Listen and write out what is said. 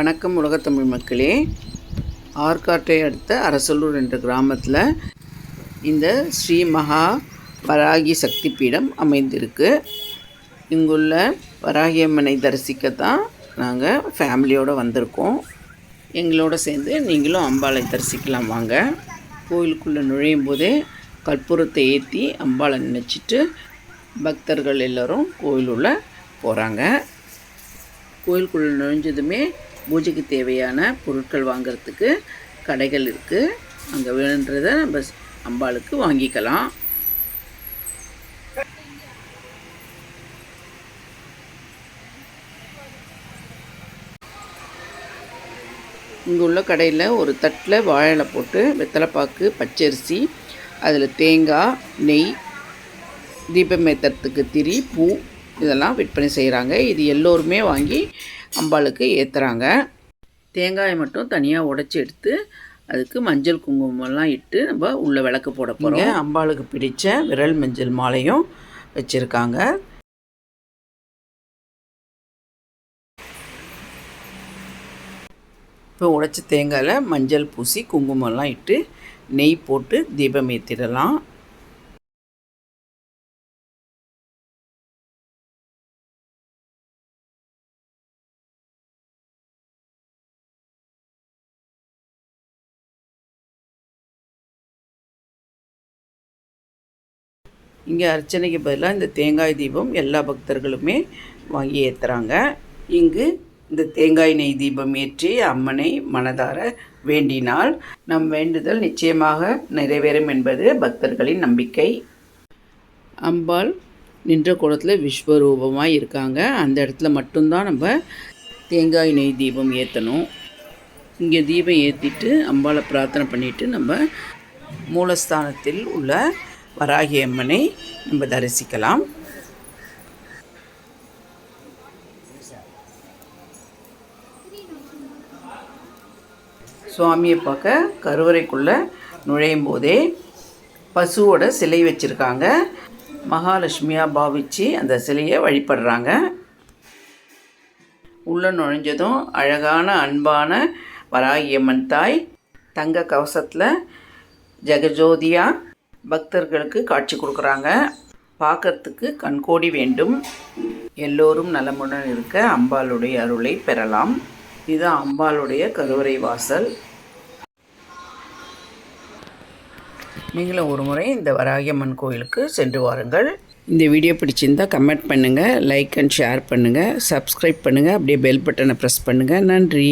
வணக்கம் உலகத்தமிழ் மக்களே. ஆற்காட்டை அடுத்த அரசலூர் என்ற கிராமத்தில் இந்த ஸ்ரீ மகா வராகி சக்தி பீடம் அமைந்திருக்கு. இங்குள்ள வராகி அம்மனை தரிசிக்க தான் நாங்கள் ஃபேமிலியோடு வந்திருக்கோம். எங்களோட சேர்ந்து நீங்களும் அம்பாளை தரிசிக்கலாம் வாங்க. கோயிலுக்குள்ளே நுழையும் போதே கற்பூரத்தை ஏற்றி அம்பாளை நினச்சிட்டு பக்தர்கள் எல்லோரும் கோயிலுள்ள போகிறாங்க கோயிலுக்குள்ளே நுழைஞ்சதுமே பூஜைக்கு தேவையான பொருட்கள் வாங்குறதுக்கு கடைகள் இருக்குது அங்கே வேணுன்றதை நம்ம அம்பாளுக்கு வாங்கிக்கலாம். இங்கே உள்ள கடையில் ஒரு தட்டில் வாழை போட்டு வெத்தலைப்பாக்கு பச்சரிசி அதில் தேங்காய் நெய் தீபம் ஏற்றுறதுக்கு திரி பூ இதெல்லாம் விற்பனை செய்கிறாங்க இது எல்லோருமே வாங்கி அம்பாளுக்கு ஏற்றுறாங்க தேங்காயை மட்டும் தனியாக உடைச்சி எடுத்து அதுக்கு மஞ்சள் குங்குமம்லாம் இட்டு நம்ம உள்ளே விளக்கு போட போகிறோம் அம்பாளுக்கு பிடித்த விரல் மஞ்சள் மாலையும் வச்சுருக்காங்க. இப்போ உடைச்ச தேங்காயில் மஞ்சள் பூசி குங்குமம்லாம் இட்டு நெய் போட்டு தீபம் ஏற்றிடலாம் இங்கே அர்ச்சனைக்கு பதிலாக இந்த தேங்காய் தீபம் எல்லா பக்தர்களுமே வாங்கி ஏற்றுறாங்க இங்கு இந்த தேங்காய் நெய் தீபம் ஏற்றி அம்மனை மனதார வேண்டினால் நம் வேண்டுதல் நிச்சயமாக நிறைவேறும் என்பது பக்தர்களின் நம்பிக்கை. அம்பாள் நின்ற குளத்தில் விஸ்வரூபமாக இருக்காங்க. அந்த இடத்துல மட்டும்தான் நம்ம தேங்காய் நெய் தீபம் ஏற்றணும் இங்கே தீபம் ஏற்றிட்டு அம்பாளை பிரார்த்தனை பண்ணிவிட்டு நம்ம மூலஸ்தானத்தில் உள்ள வராகி அம்மனை நம்ம தரிசிக்கலாம். சுவாமியை பார்க்க கருவறைக்குள்ளே நுழையும் போதே பசுவோட சிலை வச்சுருக்காங்க. மகாலட்சுமியாக பாவிச்சு அந்த சிலையை வழிபடுறாங்க. உள்ளே நுழைஞ்சதும் அழகான அன்பான வராகியம்மன் தாய் தங்க கவசத்தில் ஜெகஜோதியா பக்தர்களுக்கு காட்சி கொடுக்குறாங்க. பார்க்கறதுக்கு கண்கோடி வேண்டும். எல்லோரும் நலமுடன் இருக்க அம்பாளுடைய அருளை பெறலாம். இது அம்பாளுடைய கருவறை வாசல். நீங்களும் ஒரு முறை இந்த வராகியம்மன் கோயிலுக்கு சென்று வாருங்கள். இந்த வீடியோ பிடிச்சிருந்தா கமெண்ட் பண்ணுங்கள் லைக் அண்ட் ஷேர் பண்ணுங்கள் சப்ஸ்கிரைப் பண்ணுங்கள் அப்படியே பெல் பட்டனை ப்ரெஸ் பண்ணுங்கள் நன்றி.